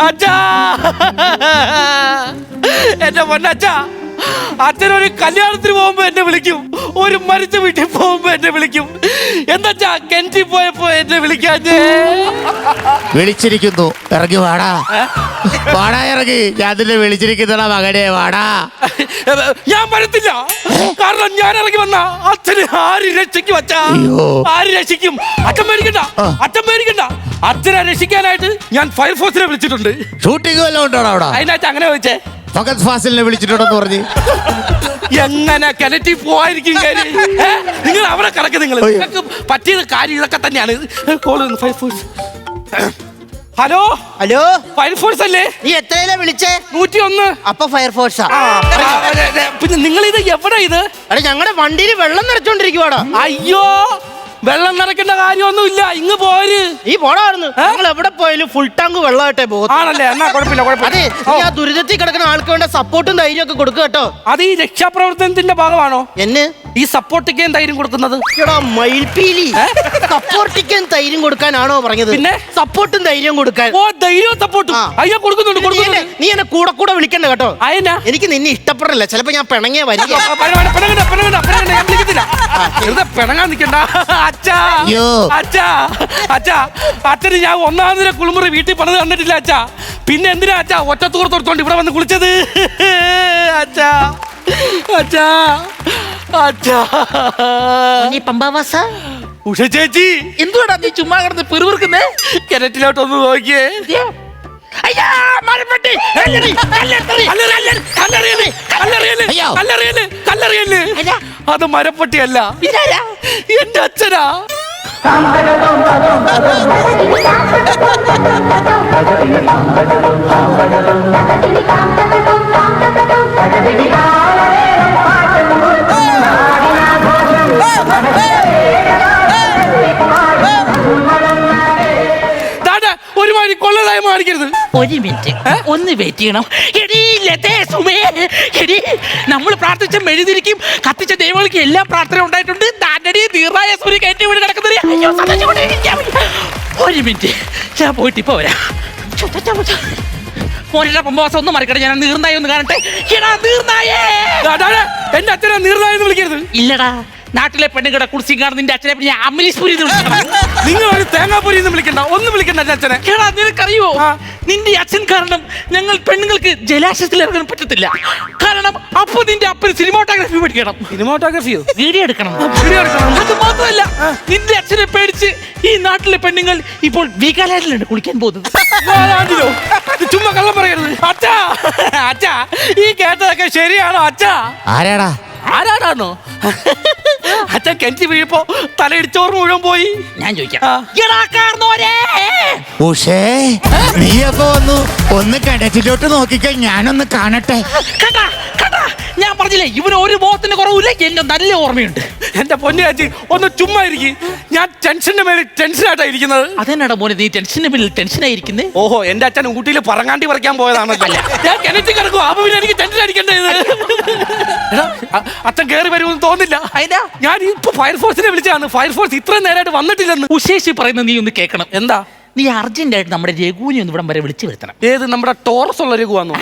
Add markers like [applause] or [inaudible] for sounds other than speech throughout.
അച്ഛാ. എന്റെ പൊന്നച്ഛാ. അച്ഛനൊരു കല്യാണത്തിന് പോകുമ്പോ എന്നെ വിളിക്കും. ഒരു മരിച്ച വീട്ടിൽ പോകുമ്പോ എന്നെ വിളിക്കും. എന്താച്ചാ കെഞ്ചി പോയപ്പോ എന്നെ വിളിക്കാഞ്ഞേ. വിളിച്ചിരിക്കുന്നു. ഇറങ്ങി വാടാ. വാടാ ഇറങ്ങി. ഞാൻ നിന്നെ വിളിച്ചിരിക്കുന്നടാ മകനെ. വാടാ. ഞാൻ വരത്തില്ല. കാരണം ഞാൻ ഇറങ്ങി വന്ന അച്ഛന് ആര് രക്ഷിക്കും അച്ഛാ? ആര് രക്ഷിക്കും? അച്ഛൻ മേടിക്കണ്ട. അച്ഛൻ പേടിക്കണ്ട. അച്ഛനെ രക്ഷിക്കാനായിട്ട് ഞാൻ ഫയർഫോഴ്സിനെ വിളിച്ചിട്ടുണ്ട്. ഷൂട്ടിംഗ് വല്ലതും അവിടെ? അതിനകത്ത് അങ്ങനെ വെച്ചേ. ഫഗത് ഫാസിലിനെ വിളിച്ചിട്ടുണ്ടെന്ന് പറഞ്ഞ്. എങ്ങനെ കിണറ്റി പോവായിരിക്കും? നിങ്ങൾ അവിടെ കിടക്ക് നിങ്ങൾ പറ്റിയത് കാര്യം ഇതൊക്കെ തന്നെയാണ്. Call fire force. Hello? Hello? Fire force അല്ലേ? നീ എത്രയിലാ വിളിച്ചേ? നൂറ്റി ഒന്ന് അപ്പൊ ഫയർഫോഴ്സാ അതെ, അതെ. പിന്നെ നിങ്ങൾ ഇത് എവിടെ ഇത്? അല്ല ഞങ്ങളുടെ വണ്ടിയിൽ വെള്ളം നിറച്ചോണ്ടിരിക്കുവാടോ. അയ്യോ വെള്ളം നിറയ്ക്കേണ്ട കാര്യമൊന്നുമില്ല. ഇങ്ങ് പോര്. ഈ പോടായിരുന്നു. ഞങ്ങൾ എവിടെ പോയാലും ഫുൾ ടാങ്ക് വെള്ളമായിട്ടേ പോകും. ആണല്ലേ എന്നാ കുഴപ്പമില്ല അതെ കുഴപ്പമില്ല നീ ആ ദുരിതത്തിൽ കിടക്കുന്ന ആൾക്ക് വേണ്ട സപ്പോർട്ടും ധൈര്യം ഒക്കെ കൊടുക്കുക കേട്ടോ. അത് ഈ രക്ഷാപ്രവർത്തനത്തിന്റെ ഭാഗമാണോ? എന്നെ? ഈ സപ്പോർട്ടിക്ക് തൈരും കൊടുക്കുന്നത്? എടാ മയിൽപീലി ധൈര്യം കൊടുക്കാനാണോ പറഞ്ഞത്? പിന്നെ? സപ്പോർട്ടും ധൈര്യം കൊടുക്കാൻ. ഓ ധൈര്യവും സപ്പോർട്ടും. ആ. അയ്യോ കൊടുക്കുന്നുണ്ട് നീ എന്നെ- നീ എന്നെ കൂടെ കൂടെ വിളിക്കണ്ട കേട്ടോ. അയനാ? എനിക്ക് നിന്നെ ഇഷ്ടപ്പെടില്ല ചിലപ്പോ ഞാൻ പിണങ്ങിയ വരിക. പിണങ്ങണ്ട, പിണങ്ങണ്ട, പിണങ്ങണ്ട, പിണങ്ങണ്ട, ഞാൻ വിളിക്കത്തില്ല. വെറുതെ പിണങ്ങാൻ നിക്കണ്ട. അച്ഛാ. അയ്യോ. അച്ഛാ. അച്ഛാ. അച്ഛന് ഞാൻ ഒന്നാമതിനെ കുളിമുറി വീട്ടിൽ പണിത് കണ്ടിട്ടില്ല അച്ഛാ. പിന്നെ എന്തിനാ അച്ഛാ? ഒറ്റ തൂർത്തോടുത്തോണ്ട് ഇവിടെ വന്ന് കുളിച്ചത്? അച്ഛാ. അച്ഛാ. നീ പമ്പാവാസ? ഉഷ ചേച്ചി. എന്തുവാടാ നീ ചുമ്മാ കിടന്ന് പിറുപിറുക്കുന്നേ? കിണറ്റിലോട്ടൊന്ന് നോക്കിയേ. അത് മരപ്പട്ടിയല്ല? എന്റെ അച്ഛനാ. ദാണ്ട, [laughs] കൊള്ളതായി ഒരു മിനിറ്റ്. ഒന്ന് വെയിറ്റ് ചെയ്യണം. എടീ ലതേ സുമേ. എടീ നമ്മൾ പ്രാർത്ഥിച്ച മെഴുതിരിക്കും കത്തിച്ച ദൈവങ്ങൾക്ക് എല്ലാം പ്രാർത്ഥന ഉണ്ടായിട്ടുണ്ട്. താണ്ടടി ദീർഘായ സൂര്യ കയറ്റി വീട് കിടക്കുന്നത് ഒരു മിനിറ്റ്. ഞാൻ പോയിട്ട് ഇപ്പൊ വരാം. മോനെ പമ്പവാസം ഒന്ന് മറിക്കട്ടെ ഞാൻ നീർന്നായി ഒന്ന് കാണട്ടെ. എടാ നീർന്നായേ. എന്റെ അച്ഛനെ നീർന്നായെന്ന് വിളിക്കരുത്. ഇല്ലടാ നാട്ടിലെ പെണ്ണുങ്ങളുടെ കുടിശ്ശി കാണുന്ന നിന്റെ അച്ഛനെ പിന്നെ ഞാൻ വിളിക്കണം നിങ്ങൾ ഒരു തേങ്ങാപ്പൊരി എന്ന് വിളിക്കണ്ട. ഒന്നും വിളിക്കണ്ട എന്റെ അച്ഛനെ കേടാ നിനക്കറിയോ. നിന്റെ അച്ഛൻ കാരണം ഞങ്ങൾ പെണ്ണുങ്ങൾക്ക് ജലാശയത്തിൽ ഇറങ്ങാൻ പറ്റത്തില്ല. കാരണം അപ്പൊ നിന്റെ അപ്പന് സിനിമോട്ടോഗ്രാഫി പഠിക്കണം. സിനിമോട്ടോഗ്രാഫിയോ? വീഡിയോ എടുക്കണം. വീഡിയോ എടുക്കണം. അത് മാത്രമല്ല നിന്റെ അച്ഛനെ പേടിച്ച് ഈ നാട്ടിലെ പെണ്ണുങ്ങൾ ഇപ്പോൾ വീകാലാൻഡിലാണ് കുളിക്കാൻ പോകുന്നത്. ആരാണ്ടിലോ? ഇത് ചുമ്മാ കള്ളം പറയരുത്. അച്ഛാ അച്ഛാ ഈ കേട്ടതൊക്കെ ശരിയാണോ അച്ഛാ? ആരാടാ? ആരാടാണോ അച്ഛൻ കെഞ്ചി വീഴപ്പോ തലയിടിച്ചോറ് മുഴുവൻ പോയി. ഞാൻ ചോദിക്കാം. ആ. എടാ കാർന്നോരേ! ഉഷേ നീ അപ്പൊ വന്നു? ഒന്ന് കിടറ്റിലോട്ട് നോക്കിക്കോ ഞാനൊന്ന് കാണട്ടെ. കണ്ടാ കണ്ടാ ഞാൻ പറഞ്ഞില്ലേ ഇവന് ഒരു ബോധത്തിന് കുറവില്ല എന്റെ നല്ല ഓർമ്മയുണ്ട്. എന്റെ പൊന്നു ചേച്ചി ഒന്ന് ചുമ്മാ ഇരിക്കും. ഞാൻ ടെൻഷന്റെ മേലെ ടെൻഷനായിട്ടാ ഇരിക്കുന്നത്. അതെന്നാടാ മോനെ നീ ടെൻഷന്റെ പിന്നിൽ ടെൻഷനായിരിക്കുന്നേ ഓഹോ എന്റെ അച്ഛൻ ഊട്ടിയിൽ പറങ്ങാണ്ടി പറിക്കാൻ പോയതാണല്ലോ. ഞാൻ കിണറ്റി കിടക്കും അപ്പൊ പിന്നെ എനിക്ക് ടെൻഷൻ അടിക്കേണ്ടത് അച്ഛൻ കയറി വരുമെന്ന് തോന്നില്ല അതിനാ ഞാൻ ഇപ്പൊ ഫയർഫോഴ്സിനെ വിളിച്ചാണ് ഫയർഫോഴ്സ് ഇത്രയും നേരമായിട്ട് വന്നിട്ടില്ലെന്ന്. ഉശേഷി പറയുന്നത് നീ ഒന്ന് കേൾക്കണം എന്താ? നീ അർജന്റായിട്ട് നമ്മുടെ രഘുവിനെ ഒന്ന് ഇവിടം വരെ വിളിച്ചു വരുത്തണം. ഏത് നമ്മുടെ ടോറസ് ഉള്ള രഘുവാന്നോ.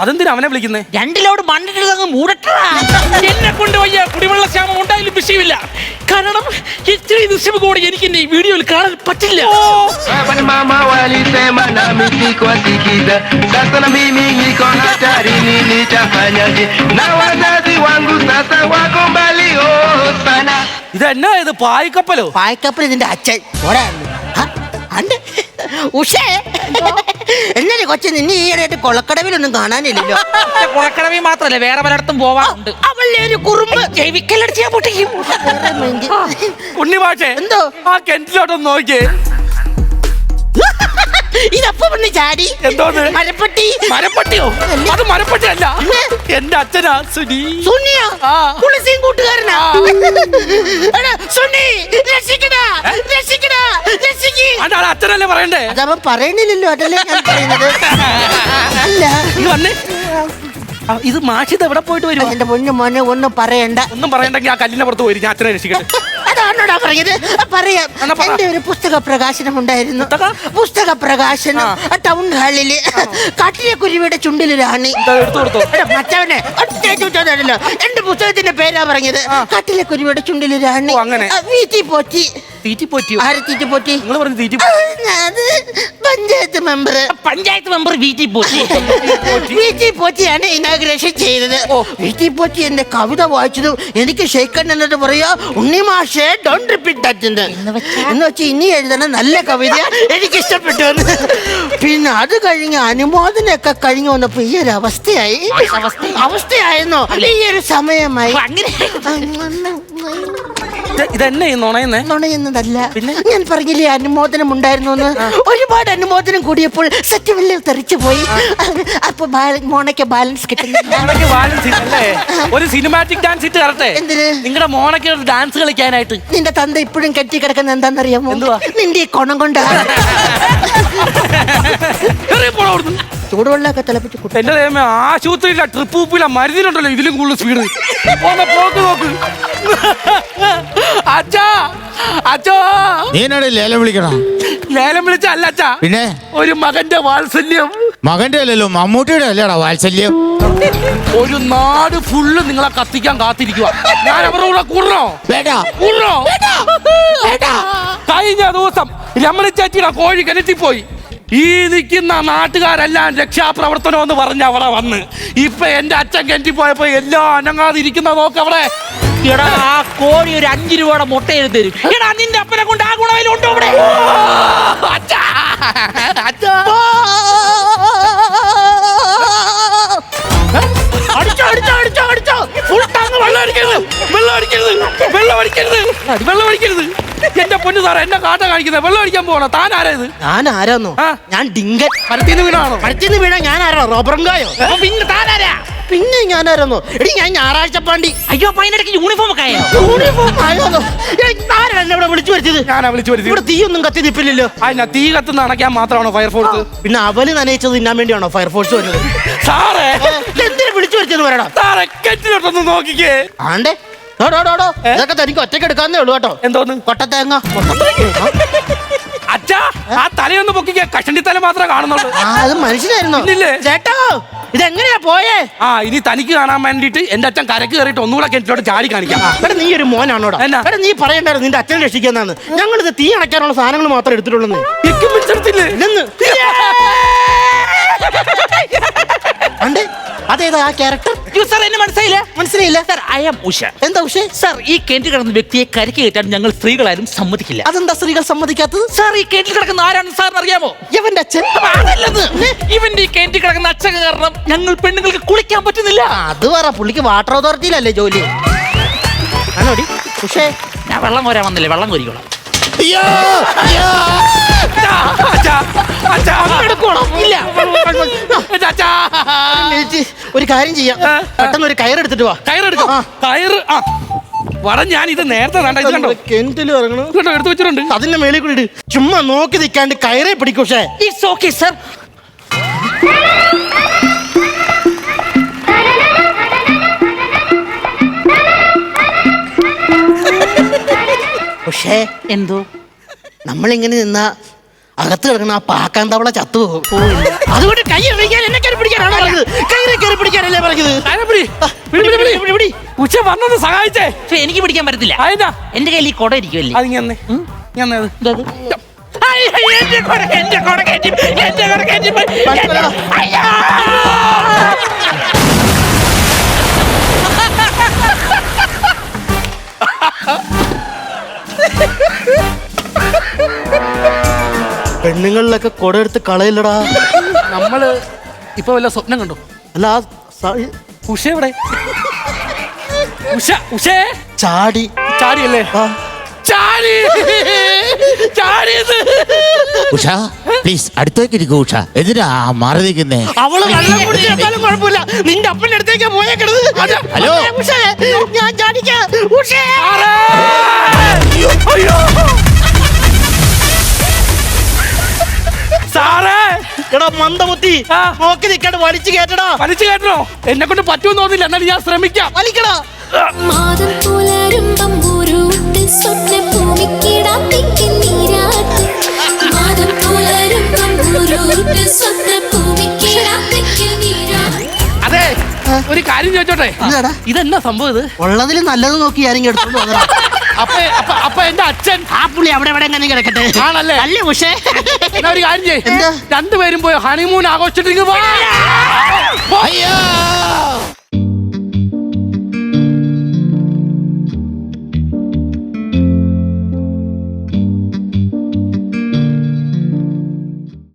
അതെന്തിനാ അവനെ വിളിക്കുന്നേ? രണ്ടിലോട് മണ്ണിട്ട് അങ്ങ് മൂടട്ടാ. എന്നെ കൊണ്ട് വയ്യ കുടിവെള്ള ക്ഷാമം ഉണ്ടായാലും വിഷയമില്ല. കാരണം ഇത്രയും ദൃശ്യം കൂടെ എനിക്ക് ഈ വീഡിയോയിൽ കാണാൻ പറ്റില്ല. oh sana. ഇത്? പായ്ക്കപ്പലോ പായ്ക്കപ്പൽ ഇതിന്റെ അച്ഛൻ. ഉഷേ. എന്നല്ലേ കൊച്ചു നിന്നെ ഈയിടെയായിട്ട് കൊളക്കടവിലൊന്നും കാണാനില്ലല്ലോ. കുളക്കടവി മാത്രല്ല വേറെ പലയിടത്തും പോവാറുണ്ട്. അവളുടെ ഒരു കുറുമ്പ്? ജൈവിക്കലടിച്ച് ഞാൻ പൊട്ടിക്കും. വേറെ എന്തോ? ആ കിണറ്റിലോട്ടൊന്ന് നോക്കിയേ. ഇതപ്പൊ വന്ന് ചാടി. എന്തോന്ന്? മരപ്പെട്ടി. മരപ്പട്ടിയോ? അത് മരപ്പട്ടി അല്ല എന്റെ അച്ഛനാ സുനി. സുനിയ? ആ. കുളിസിയും കൂട്ടുകാരനാ? സുനി രക്ഷിക്കടാ രക്ഷിക്കടാ രക്ഷിക്ക്. അതാണ് അച്ഛനല്ലേ പറയണ്ടേ? അതവൻ പറയണില്ലല്ലോ അതല്ലേ ഞാൻ പറയുന്നത്. അല്ല. വന്നേ. ഇത് മാഷിത് എവിടെ പോയിട്ട് വരും എന്റെ പൊന്നു മോനെ ഒന്നും പറയണ്ട. ഒന്നും പറയണ്ടെങ്കിൽ ആ കല്ലിന്റെ പുറത്ത് പോയി ഞാൻ അച്ഛനെ രക്ഷിക്കട്ടെ. അതാണോടാ പറഞ്ഞത്? പറയാം. എന്നാ പറ. എന്റെ ഒരു പുസ്തക പ്രകാശനം ഉണ്ടായിരുന്നു പുസ്തക? പുസ്തക പ്രകാശനം ആ. ടൗൺ ഹാളിൽ കാട്ടിലെ കുരുവിയുടെ ചുണ്ടിൽ റാണി ഇതാ എടുത്തു കൊടുത്തോ? എടാ, മറ്റവനെ ഒറ്റ ചോദിച്ചതല്ലോ എന്റെ പുസ്തകത്തിന്റെ പേരാ പറഞ്ഞത്. കാട്ടിലെ കുരുവിയുടെ ചുണ്ടിൽ റാണി ഓ, അങ്ങനെ. ആ, വീട്ടിൽ പോറ്റി. തീറ്റി പോറ്റി ആരെ തീറ്റി പോറ്റി നിങ്ങൾ പറഞ്ഞു തീറ്റി ആ, അത് പഞ്ചായത്ത് മെമ്പർ പഞ്ചായത്ത് മെമ്പർ പോറ്റിയാണ് ഇനാഗ്രേഷൻ ചെയ്തത്. വീട്ടിൽ പോറ്റി എന്റെ കവിത വായിച്ചതും എനിക്ക് ഷെയ്ക്കൺ എന്നിട്ട് പറയാ ഉണ്ണി മാഷേ ഡോണ്ട് റിപ്പീറ്റ് ദാറ്റ് എന്ന് വെച്ചാൽ ഇനി എഴുതണ നല്ല കവിത എനിക്ക് ഇഷ്ടപ്പെട്ടു. പിന്നെ അത് കഴിഞ്ഞ് അനുമോദനൊക്കെ കഴിഞ്ഞു വന്നപ്പോ ഈ ഒരു അവസ്ഥയായി. അവസ്ഥയായിരുന്നോ. ഈ ഒരു സമയമായി. അങ്ങനെ ഇതെന്നെ നുണയുന്നേ? നുണയുന്നതല്ല. പിന്നെ? ഞാൻ പറഞ്ഞില്ലേ അനുമോദനം ഉണ്ടായിരുന്നു എന്ന് ഒരുപാട് അനുമോദനം കൂടിയപ്പോൾ സത്യം വലിയ തെറിച്ചു പോയി അപ്പൊ മോണയ്ക്ക് ബാലൻസ് കിട്ടുന്നില്ല. ഒരു സിനിമാറ്റിക് ഡാൻസ് ഇട്ട് തരട്ടെ? എന്തിന്? നിങ്ങളുടെ മോണയ്ക്ക് ഡാൻസ് കളിക്കാനായിട്ട്. നിന്റെ തന്ത ഇപ്പോഴും കെട്ടി കിടക്കുന്ന എന്താണെന്നറിയാമോ നിന്റെ ഈ കൊണം കൊണ്ടാണ്. ചൂടുവെള്ളമൊക്കെ തിളപ്പിച്ച് കുട്ടി എന്റെ ദൈവമേ ആശുപത്രിയില്ല ട്രിപ്പ് ഉപ്പില്ല മരുന്നിലുണ്ടല്ലോ ഇതിലും കൂടുതൽ സ്പീഡ് പോന്ന പോക്ക് നോക്ക്. അച്ഛാ അച്ഛോ. നീ എന്നോട് ലേലം വിളിക്കണം? ലേലം വിളിച്ച അല്ല അച്ഛാ. പിന്നെ? ഒരു മകന്റെ വാത്സല്യം. മകന്റെ അല്ലല്ലോ മമ്മൂട്ടിയുടെ അല്ലേടാ വാത്സല്യം. ഒരു നാട് ഫുള്ള് നിങ്ങളെ കത്തിക്കാൻ കാത്തിരിക്കുക ഞാൻ അവരുടെ കൂടെ കൂടണോ? വേണ്ട. കൂടണോ? കഴിഞ്ഞ ദിവസം രമണി ചേച്ചിയുടെ കോഴി കിണറ്റിൽ പോയി. ഈ നിൽക്കുന്ന നാട്ടുകാരെല്ലാം രക്ഷാപ്രവർത്തനം എന്ന് പറഞ്ഞ അവിടെ വന്ന് ഇപ്പൊ എന്റെ അച്ഛൻ കെഞ്ചി പോയപ്പോ എല്ലാം അനങ്ങാതിരിക്കുന്ന നോക്ക് അവിടെ എടാ ആ കോഴി ഒരു അഞ്ചു രൂപയുടെ മുട്ട തരും എടാ നിന്റെ അപ്പനെ കൊണ്ട് ആ ഇവിടെ അച്ഛാ അച്ഛാ അടിച്ചോ അടിച്ചോ അടിച്ചോ അടിച്ചോ ഫുൾ ടാങ്ക് വെള്ളം അടിക്കരുത് വെള്ളം അടിക്കരുത് വെള്ളം അടിക്കരുത് വെള്ളം അടിക്കരുത് എന്റെ പൊന്നു സാറേ എന്നെ കാട്ട കാണിക്കുന്നത് വെള്ളം അടിക്കാൻ പോകണോ താൻ ആരാ ഇത്? ഞാൻ ആരാന്നോ ആ. ഞാൻ ഡിങ്കൻ. മരത്തിന്ന് വീണാണോ? മരത്തിന്ന് വീണ ഞാൻ ആരാ റോബറങ്കായോ അപ്പൊ താൻ ആരാ പിന്നെ ഞാൻ ആരാന്നോ എടി ഞാൻ ഞായറാഴ്ച പാണ്ടി. അയ്യോ അപ്പൊ അതിനിടയ്ക്ക് യൂണിഫോം ഒക്കെ ആയോ? യൂണിഫോം ആയോന്നോ? എടി, ആരാണ് എന്നെ ഇവിടെ വിളിച്ചു വരുത്തിയത്? ഞാനാ വിളിച്ചു വരുത്തി ഇവിടെ തീയൊന്നും കത്തി നിപ്പില്ലല്ലോ. ആ ഞാൻ തീ കത്തുന്ന അണയ്ക്കാൻ മാത്രമാണോ ഫയർഫോഴ്സ് പിന്നെ അവൽ നനയിച്ചത് തിന്നാൻ വേണ്ടിയാണോ ഫയർഫോഴ്സ് വരുന്നത്? സാറേ. എന്തിനു വിളിച്ചു വരുത്തിയെന്ന് പറയണം? സാറേ കെറ്റിലോട്ടൊന്ന് നോക്കിക്കേ. ആണ്ടേ. ഇതൊക്കെ തനിക്ക് ഒറ്റയ്ക്ക് എടുക്കാന്നേ ഉള്ളൂ കേട്ടോ. എന്തോന്ന് കൊട്ടത്തേങ്ങ അച്ഛാ ആ തലയൊന്ന് പൊക്കിക്കേ. കഷണ്ടി തല മാത്രമേ കാണുന്നുള്ളൂ. ആ അത് മനുഷ്യനായിരുന്നോ? ഇല്ലില്ലേ? ചേട്ടോ ഇതെങ്ങനെയാ പോയേ? ആ ഇനി തനിക്ക് കാണാൻ വേണ്ടിട്ട് എന്റെ അച്ഛൻ കരക്ക് കയറിയിട്ട് ഒന്നുകൂടെ കിണറ്റിലോട്ട് ചാടി കാണിക്കാം. എടാ നീ ഒരു മോനാണോടാ? എന്നാ? എടാ നീ പറയണ്ടായിരുന്നു നിന്റെ അച്ഛനെ രക്ഷിക്കാന്നാണ് ഇത് തീ അണയ്ക്കാനുള്ള സാധനങ്ങൾ മാത്രം എടുത്തിട്ടുള്ളൂ എക്യുപ്മെന്റ്സ് എടുത്തില്ലേ [laughs] അണ്ടേ അതേതാ ആ ക്യാരക്ടർ അയ്യോ സാർ എന്നെ മനസ്സിലായില്ല. മനസ്സിലായില്ല? Sir I am Usha. എന്താ ഉഷേ? സാർ ഈ കിണറ്റിൽ കിടന്ന വ്യക്തിയെ കരക്ക് കയറ്റാൻ ഞങ്ങൾ സ്ത്രീകളാരും സമ്മതിക്കില്ല. അതെന്താ സ്ത്രീകൾ സമ്മതിക്കാത്തത്? സാർ ഈ കിണറ്റിൽ കിടക്കുന്ന ആരാണ് സാറിന് അറിയാമോ? ഇവന്റെ അച്ഛൻ. അതല്ലത്. ഇവന്റെ ഈ കിണറ്റിൽ കിടക്കുന്ന അച്ഛൻ കാരണം ഞങ്ങൾ പെണ്ണുങ്ങൾക്ക് കുളിക്കാൻ പറ്റുന്നില്ല. അത് പറ. പുള്ളിക്ക് വാട്ടർ അതോറിറ്റിയിലല്ലേ ജോലി? അല്ലോടി ഉഷേ. ഞാൻ വെള്ളം കോരാൻ വന്നില്ലേ? വെള്ളം കോരിക്കോളാം. അയ്യോ അയ്യോ ഒരു കാര്യം ചെയ്യാം. പെട്ടെന്ന് ഒരു കയറെടുത്തിട്ട് വാ. കയറെടുക്കാം. കയറ് ആ. വടം ഞാൻ ഇത് നേരത്തെ ഇത് കണ്ടോ? കെന്റിൽ ഇറങ്ങണം കണ്ടോ എടുത്തു വെച്ചിട്ടുണ്ട്. അതിന്റെ മേളിൽ കൂടി ഇട്. ചുമ്മാ നോക്കി നിൽക്കാണ്ട് കയറേ പിടിക്കും പക്ഷേ. ഇറ്റ്സ് ഓക്കെ സർ പക്ഷേ എന്തോ? നമ്മളിങ്ങനെ നിന്നാ അകത്ത് കിടക്കണ ആ പാക്കാൻ തവള ചത്തുപോകും അതുകൊണ്ട് കൈ ഇറങ്ങിയാൽ എന്നെ കയറി പിടിക്കാനാണ് പറഞ്ഞത്? കയറി കയറി പിടിക്കാനല്ലേ പറഞ്ഞത്. ഉച്ച വന്നത് സഹായിച്ചേ. എനിക്ക് പിടിക്കാൻ പറ്റത്തില്ല. എന്റെ കയ്യിൽ ഈ കൊട ഇരിക്കുമല്ലേ എന്റെ കൊട, എന്റെ കൊട കയറ്റി, എന്റെ കൊട കയറ്റി പോയി. എന്റെ- അയ്യോ! പെണ്ണുങ്ങളിലൊക്കെ കുട എടുത്ത് കളയില്ലടാ. നമ്മൾ ഇപ്പൊ വല്ല സ്വപ്നം കണ്ടു? അല്ല ആ സ- ഉഷ എവിടെ? ഉഷ ഉഷേ. ചാടി. ചാടിയല്ലേ? ആ. ചാടി. ചാടിയത്. ഉഷ പ്ലീസ് അടുത്തേക്ക് ഇരിക്കൂ ഉഷ. എന്തിനാ മാറി നിൽക്കുന്നേ അവൾ വെള്ളം കുടിച്ചെടുത്താലും കുഴപ്പമില്ല. നിന്റെ അപ്പന്റെ അടുത്തേക്ക് പോയേക്കണത് ഹലോ. ഉഷേ ഞാൻ ചാടിക്കാം. ഉഷേ. അയ്യോ. സാറേ എടാ മന്ദബുദ്ധി ആ. നോക്കി നിൽക്കാണ്ട് വലിച്ചു കേട്ടടാ വലിച്ചു കേട്ടോ എന്നെ കൊണ്ട് പറ്റുമെന്ന് തോന്നില്ല എന്നാലും ഞാൻ ശ്രമിക്കാം. വലിക്കടാ. മാതം പുലരും നീരാട്ട് മാതം പുലരും തമ്പൂരൂട്ട് സ്വപ്നഭൂമിക്കിടാത്തിക്ക് നീരാട്ട് അതെ ഒരു കാര്യം ചോദിച്ചോട്ടെ? ഇതെന്താ ഇതെന്നാ സംഭവം ഇത്? ഉള്ളതിൽ നല്ലത് നോക്കി ആരെങ്കിലും എടുത്തോണ്ട് വന്നതാ. അപ്പൊ അപ്പൊ എന്റെ അച്ഛൻ പുള്ളി അവിടെ എവിടെ എങ്ങനെ കിടക്കട്ടെ? ആണല്ലേ? അല്ലേ ഉഷേ എന്നാ ഒരു കാര്യം ചെയ്യ്? രണ്ടുപേരും പോയി ഹണിമൂൺ ആഘോഷിച്ചിട്ട് ഇങ്ങ് വാ. അയ്യോ.